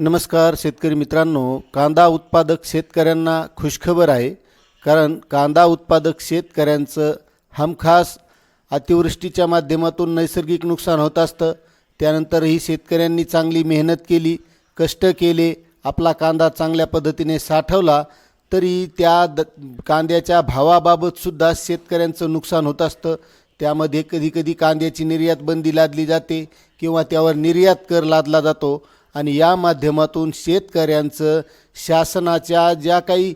नमस्कार शेतकरी मित्रांनो कांदा उत्पादक शेतकऱ्यांना खुशखबर आहे कारण कांदा उत्पादक शेतकऱ्यांचं हमखास अतिवृष्टीच्या माध्यमातून नैसर्गिक नुकसान होत असतं. त्यानंतरही शेतकऱ्यांनी चांगली मेहनत केली कष्ट केले आपला कांदा चांगल्या पद्धतीने साठवला तरी त्या द कांद्याच्या भावाबाबतसुद्धा शेतकऱ्यांचं नुकसान होत असतं. त्यामध्ये कधीकधी कांद्याची निर्यात बंदी लादली जाते किंवा त्यावर निर्यात कर लादला जातो. आणि या माध्यमातून शेतकऱ्यांचं शासनाच्या ज्या काही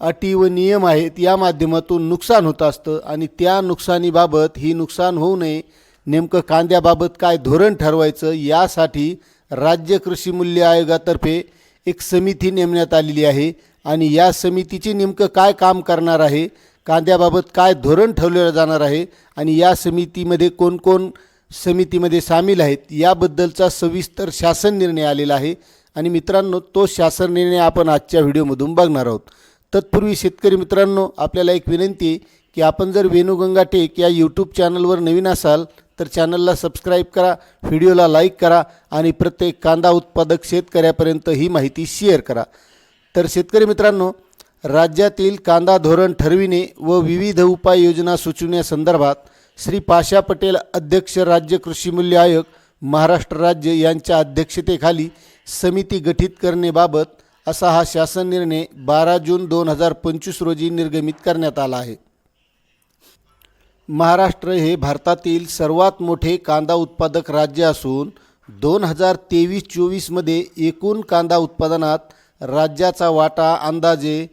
अटी व नियम आहेत या माध्यमातून नुकसान होत असतं. आणि त्या नुकसानीबाबत ही नुकसान होऊ नये नेमकं कांद्याबाबत काय धोरण ठरवायचं यासाठी राज्य कृषी मूल्य आयोगातर्फे एक समिती नेमण्यात आलेली आहे. आणि या समितीची नेमकं काय काम करणार आहे कांद्याबाबत काय धोरण ठेवलेलं जाणार आहे आणि या समितीमध्ये कोण कोण समितीमध्ये सामील आहेत. याबद्दलचा सविस्तर शासन निर्णय आलेला आहे. आणि मित्रांनो तो शासन निर्णय आपण आजच्या व्हिडिओमधून बघणार आहोत. तत्पूर्वी शेतकरी मित्रांनो आपल्याला एक विनंती आहे की आपण जर वेणुगंगा टेक या यूट्यूब चॅनलवर नवीन असाल तर चॅनलला सबस्क्राईब करा व्हिडिओला लाईक करा आणि प्रत्येक कांदा उत्पादक शेतकऱ्यापर्यंत ही माहिती शेअर करा. तर शेतकरी मित्रांनो राज्यातील कांदा धोरण ठरविणे व विविध उपाययोजना सुचविण्यासंदर्भात श्री पाशा पटेल अध्यक्ष राज्य कृषी मूल्य आयोग महाराष्ट्र राज्य यांच्या अध्यक्षतेखाली समिती गठीत करणेबाबत असा हा शासन निर्णय बारा जून दोन हजार पंचवीस रोजी निर्गमित करण्यात आला आहे. महाराष्ट्र हे भारतातील सर्वात मोठे कांदा उत्पादक राज्य असून दोन हजार तेवीस चोवीसमध्ये एकूण कांदा उत्पादनात राज्याचा वाटा अंदाजे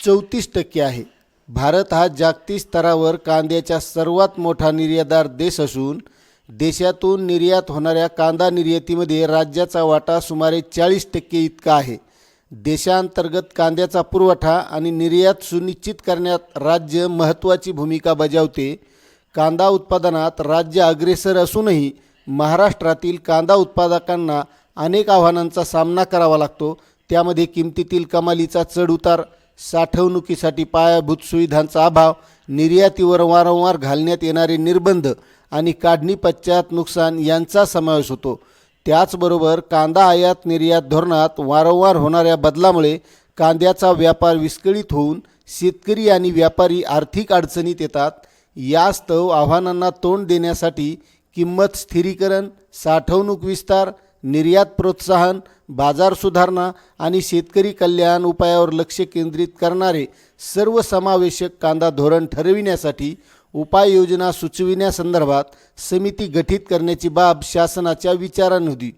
चौतीस टक्के आहे. भारत हा जागतिक स्तरावर कांद्याचा सर्वात मोठा निर्यातदार देश असून देशातून निर्यात होणाऱ्या कांदा निर्यातीमध्ये राज्याचा वाटा सुमारे चाळीस टक्के इतका आहे. देशांतर्गत कांद्याचा पुरवठा आणि निर्यात सुनिश्चित करण्यात राज्य महत्त्वाची भूमिका बजावते. कांदा उत्पादनात राज्य अग्रेसर असूनही महाराष्ट्रातील कांदा उत्पादकांना अनेक आव्हानांचा सामना करावा लागतो. त्यामध्ये किमतीतील कमालीचा चढउतार साठवणुकीसाठी पायाभूत सुविधांचा अभाव निर्यातीवर वारंवार घालण्यात येणारे निर्बंध आणि काढणी पश्चात नुकसान यांचा समावेश होतो. त्याचबरोबर कांदा आयात निर्यात धोरणात वारंवार होणाऱ्या बदलामुळे कांद्याचा व्यापार विस्कळीत होऊन शेतकरी आणि व्यापारी आर्थिक अडचणीत येतात. यास्तव आव्हानांना तोंड देण्यासाठी किंमत स्थिरीकरण साठवणूक विस्तार निर्यात प्रोत्साहन बाजार सुधारणा आणि शेतकरी कल्याण उपायावर लक्ष केंद्रित करणारे सर्वसमावेशक कांदा धोरण ठरविण्यासाठी उपाययोजना सुचविण्यासंदर्भात समिती गठीत करण्याची बाब शासनाच्या विचारात होती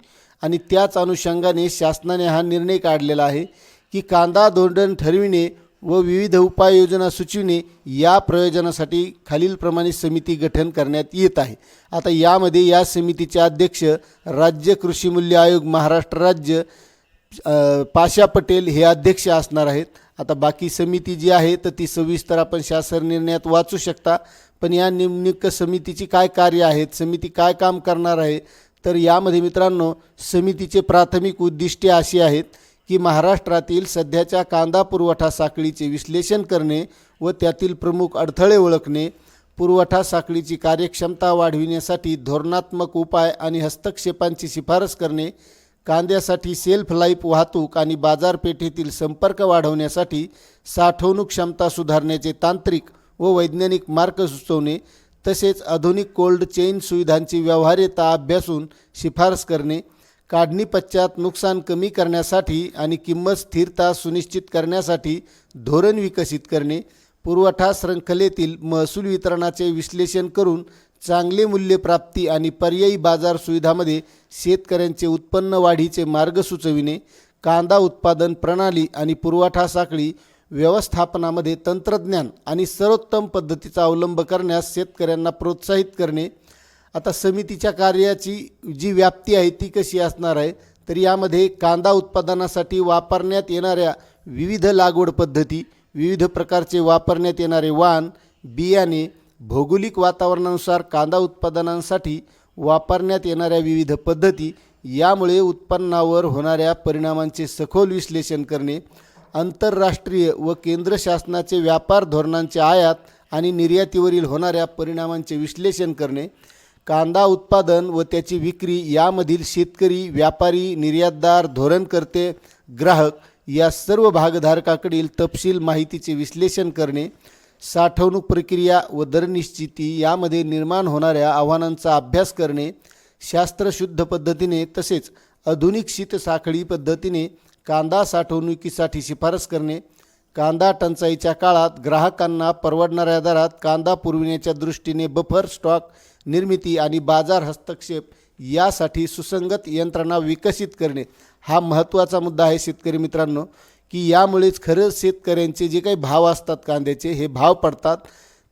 आणि त्याच अनुषंगाने शासनाने हा निर्णय काढलेला आहे की कांदा धोरण ठरविणे व विविध उपाययोजना सुचविणे या प्रयोजनासाठी खालीलप्रमाणे समिती गठन करण्यात येत आहे. आता यामध्ये या समितीचे अध्यक्ष राज्य कृषी मूल्य आयोग महाराष्ट्र राज्य पाशा पटेल हे अध्यक्ष असणार आहेत. आता बाकी समिती जी आहे तर ती सविस्तर आपण शासन निर्णयात वाचू शकता. पण या नेमणूक समितीची काय कार्य आहेत समिती काय काम करणार आहे तर यामध्ये मित्रांनो समितीचे प्राथमिक उद्दिष्टे अशी आहेत. की महाराष्ट्रातील सध्याच्या कांदा पुरवठा साखळीचे विश्लेषण करणे व त्यातील प्रमुख अडथळे ओळखणे पुरवठा साखळीची कार्यक्षमता वाढविण्यासाठी धोरणात्मक उपाय आणि हस्तक्षेपांची शिफारस करणे कांद्यासाठी सेल्फ लाईफ वाहतूक आणि बाजारपेठेतील संपर्क वाढवण्यासाठी साठवणूक क्षमता सुधारण्याचे तांत्रिक व वैज्ञानिक मार्ग सुचवणे तसेच आधुनिक कोल्ड चेन सुविधांची व्यवहार्यता अभ्यासून शिफारस करणे काढणी पश्चात नुकसान कमी करण्यासाठी आणि किंमत स्थिरता सुनिश्चित करण्यासाठी धोरण विकसित करणे पुरवठा श्रृंखलेतील महसूल वितरणाचे विश्लेषण करून चांगले मूल्यप्राप्ती आणि पर्यायी बाजार सुविधामध्ये शेतकऱ्यांचे उत्पन्न वाढीचे मार्ग सुचविणे कांदा उत्पादन प्रणाली आणि पुरवठा साखळी व्यवस्थापनामध्ये तंत्रज्ञान आणि सर्वोत्तम पद्धतीचा अवलंब करण्यास शेतकऱ्यांना प्रोत्साहित करणे आता समितीच्या कार्याची जी व्याप्ती आहे ती कशी असणार आहे? तर यामध्ये कांदा उत्पादनासाठी वापरण्यात येणाऱ्या विविध लागवड पद्धती विविध प्रकारचे वापरण्यात येणारे वाण बियाणे भौगोलिक वातावरणानुसार कांदा उत्पादनांसाठी वापरण्यात येणाऱ्या विविध पद्धती यामुळे उत्पन्नावर होणाऱ्या परिणामांचे सखोल विश्लेषण करणे आंतरराष्ट्रीय व केंद्र शासनाचे व्यापार धोरणांचे आयात आणि निर्यातीवरील होणाऱ्या परिणामांचे विश्लेषण करणे कांदा उत्पादन व त्याची विक्री यामधील शेतकरी व्यापारी निर्यातदार धोरणकर्ते ग्राहक या सर्व भागधारकाकडील तपशील माहितीचे विश्लेषण करणे साठवणूक प्रक्रिया व दरनिश्चिती यामध्ये निर्माण होणाऱ्या आव्हानांचा अभ्यास करणे शास्त्रशुद्ध पद्धतीने तसेच आधुनिक शीतसाखळी पद्धतीने कांदा साठवणुकीसाठी शिफारस करणे कांदा टंचाईच्या काळात ग्राहकांना परवडणाऱ्या दरात कांदा पुरविण्याच्या दृष्टीने बफर स्टॉक निर्मिती आणि बाजार हस्तक्षेप यासाठी सुसंगत यंत्रणा विकसित करणे हा महत्त्वाचा मुद्दा आहे शेतकरी मित्रांनो की यामुळेच खरंच शेतकऱ्यांचे जे काही भाव असतात कांद्याचे हे भाव पडतात.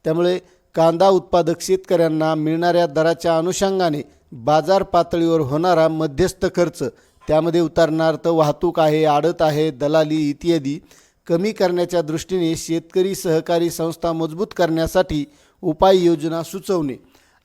त्यामुळे कांदा उत्पादक शेतकऱ्यांना मिळणाऱ्या दराच्या अनुषंगाने बाजार पातळीवर होणारा मध्यस्थ खर्च त्यामध्ये उदाहरणार्थ वाहतूक आहे आडत आहे दलाली इत्यादी कमी करण्याच्या दृष्टीने शेतकरी सहकारी संस्था मजबूत करण्यासाठी उपाययोजना सुचवणे.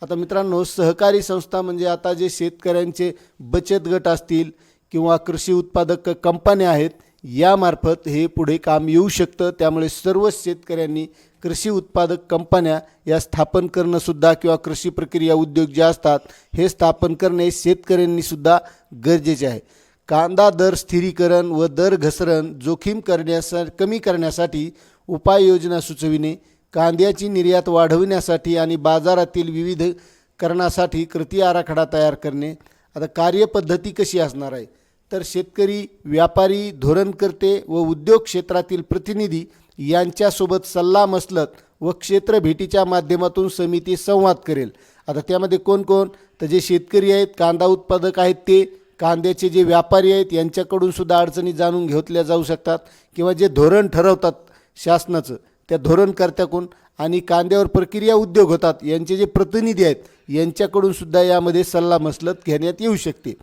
आता मित्रांनो सहकारी संस्था म्हणजे आता जे शेतकऱ्यांचे बचत गट असतील किंवा कृषी उत्पादक कंपन्या आहेत यामार्फत हे पुढे काम येऊ शकतं. त्यामुळे सर्वच शेतकऱ्यांनी कृषी उत्पादक कंपन्या या स्थापन करणंसुद्धा किंवा कृषी प्रक्रिया उद्योग जे असतात हे स्थापन करणे शेतकऱ्यांनीसुद्धा गरजेचे आहे. कांदा दर स्थिरीकरण व दर घसरण जोखीम करण्यासा कमी करण्यासाठी उपाययोजना सुचविणे कांद्याची निर्यात वाढविण्यासाठी आणि बाजारातील विविधकरणासाठी कृती आराखडा तयार करणे. आता कार्यपद्धती कशी असणार आहे? तर शेतकरी व्यापारी धोरणकर्ते व उद्योग क्षेत्रातील प्रतिनिधी यांच्यासोबत सल्लामसलत व क्षेत्र भेटीच्या माध्यमातून समिती संवाद करेल. आता त्यामध्ये कोण कोण तर जे शेतकरी आहेत कांदा उत्पादक आहेत ते कांद्याचे जे व्यापारी आहेत यांच्याकडून सुद्धा अडचणी जाणून घेतल्या जाऊ शकतात किंवा जे धोरण ठरवतात शासनाचं त्या धोरणकर्त्याकडून आणि कांद्यावर प्रक्रिया उद्योग होतात यांचे जे प्रतिनिधी आहेत यांच्याकडून सुद्धा यामध्ये सल्लामसलत घेण्यात येऊ शकते.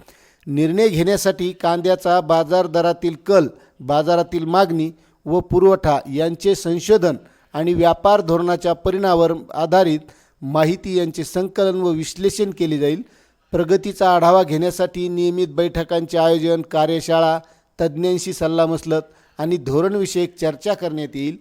निर्णय घेण्यासाठी कांद्याचा बाजार दरातील कल बाजारातील मागणी व पुरवठा यांचे संशोधन आणि व्यापार धोरणाच्या परिणामावर आधारित माहिती यांचे संकलन व विश्लेषण केले जाईल. प्रगतीचा आढावा घेण्यासाठी नियमित बैठकांचे आयोजन कार्यशाळा तज्ज्ञांशी सल्लामसलत आणि धोरणविषयक चर्चा करण्यात येईल.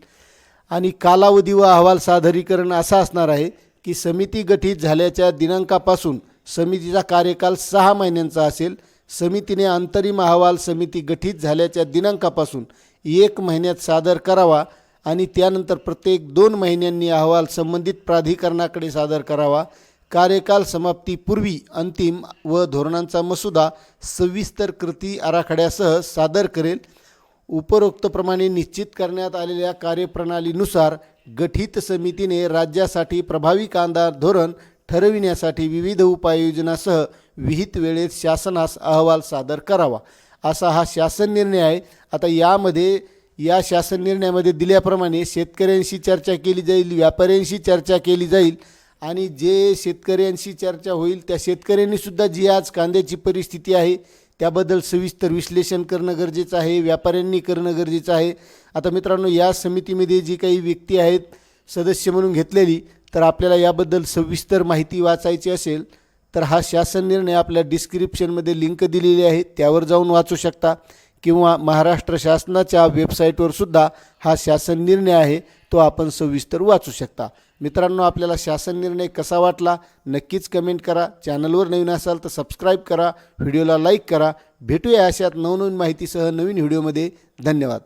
आणि कालावधी व अहवाल सादरीकरण असा असणार आहे की समिती गठीत झाल्याच्या दिनांकापासून समितीचा कार्यकाल सहा महिन्यांचा असेल. समितीने अंतरिम अहवाल समिती गठीत झाल्याच्या दिनांकापासून एक महिन्यात सादर करावा आणि त्यानंतर प्रत्येक दोन महिन्यांनी अहवाल संबंधित प्राधिकरणाकडे सादर करावा. कार्यकाल समाप्तीपूर्वी अंतिम व धोरणांचा मसुदा सविस्तर कृती आराखड्यासह सादर करेल. उपरोक्तप्रमाणे निश्चित करण्यात आलेल्या कार्यप्रणालीनुसार गठीत समितीने राज्यासाठी प्रभावी कांदा धोरण ठरविण्यासाठी विविध उपाययोजनासह विहित वेळेत शासनास अहवाल सादर करावा. असा हा शासन निर्णय आहे. आता यामध्ये या शासन निर्णयामध्ये दिल्याप्रमाणे शेतकऱ्यांशी चर्चा केली जाईल व्यापाऱ्यांशी चर्चा केली जाईल. आणि जे शेतकऱ्यांशी चर्चा होईल त्या शेतकऱ्यांनीसुद्धा जी आज कांद्याची परिस्थिती आहे त्याबद्दल सविस्तर विश्लेषण करणं गरजेचं आहे व्यापाऱ्यांनी करणं गरजेचं आहे. आता मित्रांनो या समितीमध्ये जी काही व्यक्ती आहेत सदस्य म्हणून घेतलेली तर आपल्याला याबद्दल सविस्तर माहिती वाचायची असेल तर हा शासन निर्णय आपल्या डिस्क्रिप्शनमध्ये लिंक दिलेली आहे त्यावर जाऊन वाचू शकता. किंवा महाराष्ट्र शासनाच्या वेबसाईटवर सुद्धा हा शासन निर्णय आहे तो आपण सविस्तर वाचू शकता. मित्रांनो आपल्याला शासन निर्णय कसा वाटला नक्कीच कमेंट करा. चॅनलवर नवीन असाल तर सबस्क्राईब करा. व्हिडिओला लाईक करा. भेटूया अशात नवनवीन माहितीसह नवीन व्हिडिओमध्ये धन्यवाद.